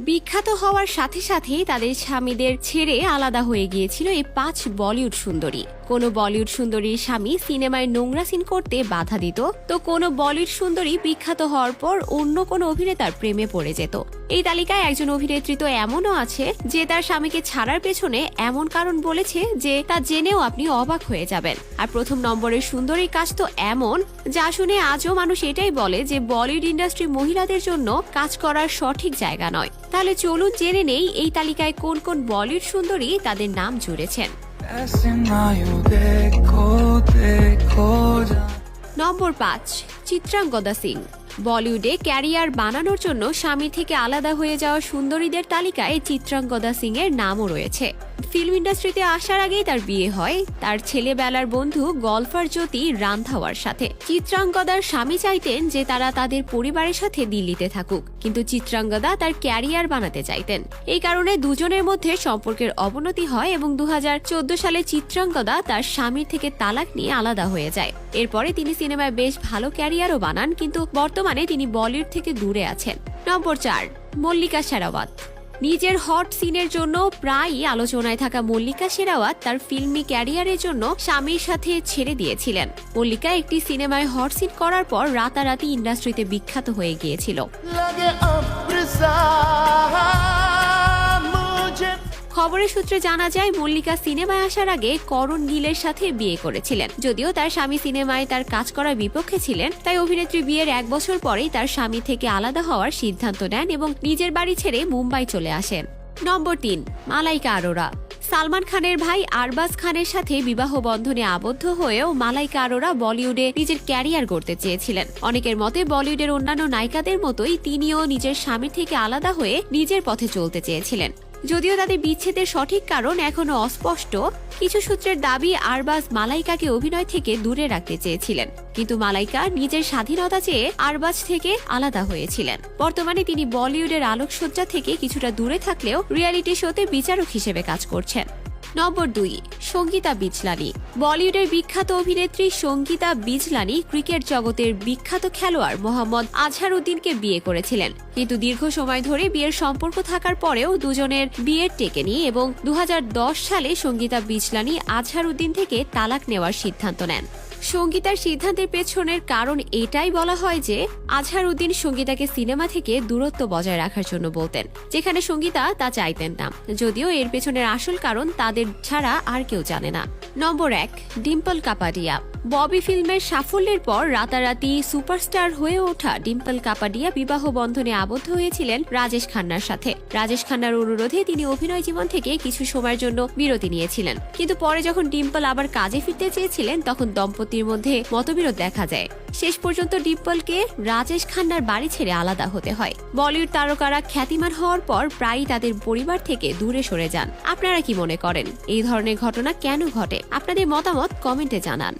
বিখ্যাত হওয়ার সাথে সাথেই তাদের স্বামীদের ছেড়ে আলাদা হয়ে গিয়েছিল এই পাঁচ বলিউড সুন্দরী। কোনো বলিউড সুন্দরীর স্বামী সিনেমায় নোংরা সিন করতে বাধা দিত, তো কোনো বলিউড সুন্দরী বিখ্যাত হওয়ার পর অন্য কোনো অভিনেতার প্রেমে পড়ে যেত। এই তালিকায় একজন অভিনেত্রী তো এমনও আছে যে তার স্বামীকে ছাড়ার পেছনে এমন কারণ বলেছে যে তা জেনেও আপনি অবাক হয়ে যাবেন। আর প্রথম নম্বরের সুন্দরীর কাজ তো এমন, যা শুনে আজও মানুষ এটাই বলে যে বলিউড ইন্ডাস্ট্রি মহিলাদের জন্য কাজ করার সঠিক জায়গা নয়। তাহলে চলুন জেনে নেই এই তালিকায় কোন কোন বলিউড সুন্দরী তাদের নাম জুড়েছেন। নম্বর পাঁচ চিত্রাঙ্গদা সিং। বলিউডে ক্যারিয়ার বানানোর জন্য স্বামী থেকে আলাদা হয়ে যাওয়া সুন্দরীদের তালিকায় চিত্রাঙ্গদা সিং এর নামও রয়েছে। ফিল্ম ইন্ডাস্ট্রিতে আসার আগেই তার বিয়ে হয়। তার ছেলেবেলার বন্ধু, গল্ফার জ্যোতি রান্ধাওয়ার সাথে। চিত্রাঙ্গদার স্বামী চাইতেন যে তারা তাদের পরিবারের সাথে দিল্লিতে থাকুক। কিন্তু চিত্রাঙ্গদা তার ক্যারিয়ার বানাতে চাইতেন। এই কারণে দুজনের মধ্যে সম্পর্কের অবনতি হয় এবং দু হাজার চোদ্দ সালে চিত্রাঙ্গদা তার স্বামীর থেকে তালাক নিয়ে আলাদা হয়ে যায়। এরপরে তিনি সিনেমায় বেশ ভালো ক্যারিয়ারও বানান, কিন্তু বর্তমানে তিনি বলিউড থেকে দূরে আছেন। নম্বর চার, মল্লিকা শেরাওয়াত। নিজের হট সিনের জন্য প্রায়ই আলোচনায় থাকা মল্লিকা শেরাওয়াত তার ফিল্মি ক্যারিয়ারের জন্য স্বামীর সাথে ছেড়ে দিয়েছিলেন। মল্লিকা একটি সিনেমায় হট সিন করার পর রাতারাতি ইন্ডাস্ট্রিতে বিখ্যাত হয়ে গিয়েছিল। খবরের সূত্রে জানা যায়, মল্লিকা সিনেমায় আসার আগে করণ গিলের সাথে বিয়ে করেছিলেন। যদিও তার স্বামী সিনেমায় তার কাজ করার বিপক্ষে ছিলেন, তাই অভিনেত্রী বিয়ের এক বছর পরেই তার স্বামী থেকে আলাদা হওয়ার সিদ্ধান্ত নেন এবং নিজের বাড়ি ছেড়ে মুম্বাই চলে আসেন। নম্বর তিন, মালাইকা আরোরা। সালমান খানের ভাই আরবাজ খানের সাথে বিবাহ বন্ধনে আবদ্ধ হয়েও মালাইকা আরোরা বলিউডে নিজের ক্যারিয়ার গড়তে চেয়েছিলেন। অনেকের মতে বলিউডের অন্যান্য নায়িকাদের মতোই তিনিও নিজের স্বামী থেকে আলাদা হয়ে নিজের পথে চলতে চেয়েছিলেন। যদিও তাদের বিচ্ছেদের সঠিক কারণ এখনও অস্পষ্ট, কিছু সূত্রের দাবি আরবাজ মালাইকাকে অভিনয় থেকে দূরে রাখতে চেয়েছিলেন। কিন্তু মালাইকা নিজের স্বাধীনতা চেয়ে আরবাজ থেকে আলাদা হয়েছিলেন। বর্তমানে তিনি বলিউডের আলোকসজ্জা থেকে কিছুটা দূরে থাকলেও রিয়ালিটি শোতে বিচারক হিসেবে কাজ করছেন। নম্বর দুই, সঙ্গীতা বিজলানি। বলিউডের বিখ্যাত অভিনেত্রী সঙ্গীতা বিজলানি ক্রিকেট জগতের বিখ্যাত খেলোয়াড় মোহাম্মদ আজহারউদ্দিনকে বিয়ে করেছিলেন। কিন্তু দীর্ঘ সময় ধরে বিয়ের সম্পর্ক থাকার পরেও দুজনের বিয়ের টেকেনি এবং দু হাজার দশ সালে সঙ্গীতা বিজলানি আজহারউদ্দিন থেকে তালাক নেওয়ার সিদ্ধান্ত নেন। সঙ্গীতার সিদ্ধান্তের পেছনের কারণ এটাই বলা হয় যে আজহার উদ্দিন সঙ্গীতাকে সিনেমা থেকে দূরত্ব বজায় রাখার জন্য বলতেন, যেখানে সঙ্গীতা তা চাইতেন না। যদিও এর পেছনের আসল কারণ তাদের ছাড়া আর কেউ জানে না। নম্বর এক, ডিম্পল কাপাডিয়া। ববি ফিল্মের সাফল্যের পর রাতারাতি সুপারস্টার হয়ে ওঠা ডিম্পল কাপাডিয়া বিবাহ বন্ধনে আবদ্ধ হয়েছিলেন রাজেশ খান্নার সাথে। রাজেশ খান্নার অনুরোধে তিনি অভিনয় জীবন থেকে কিছু সময়ের জন্য বিরতি নিয়েছিলেন। কিন্তু পরে যখন ডিম্পল আবার কাজে ফিরতে চেয়েছিলেন, তখন দম্পতির মধ্যে মতবিরোধ দেখা যায়। শেষ পর্যন্ত ডিম্পলকে রাজেশ খান্নার বাড়ি ছেড়ে আলাদা হতে হয়। বলিউড তারকারা খ্যাতিমান হওয়ার পর প্রায়ই তাদের পরিবার থেকে দূরে সরে যান। আপনারা কি মনে করেন? এই ধরনের ঘটনা কেন ঘটে? আপনাদের মতামত কমেন্টে জানান।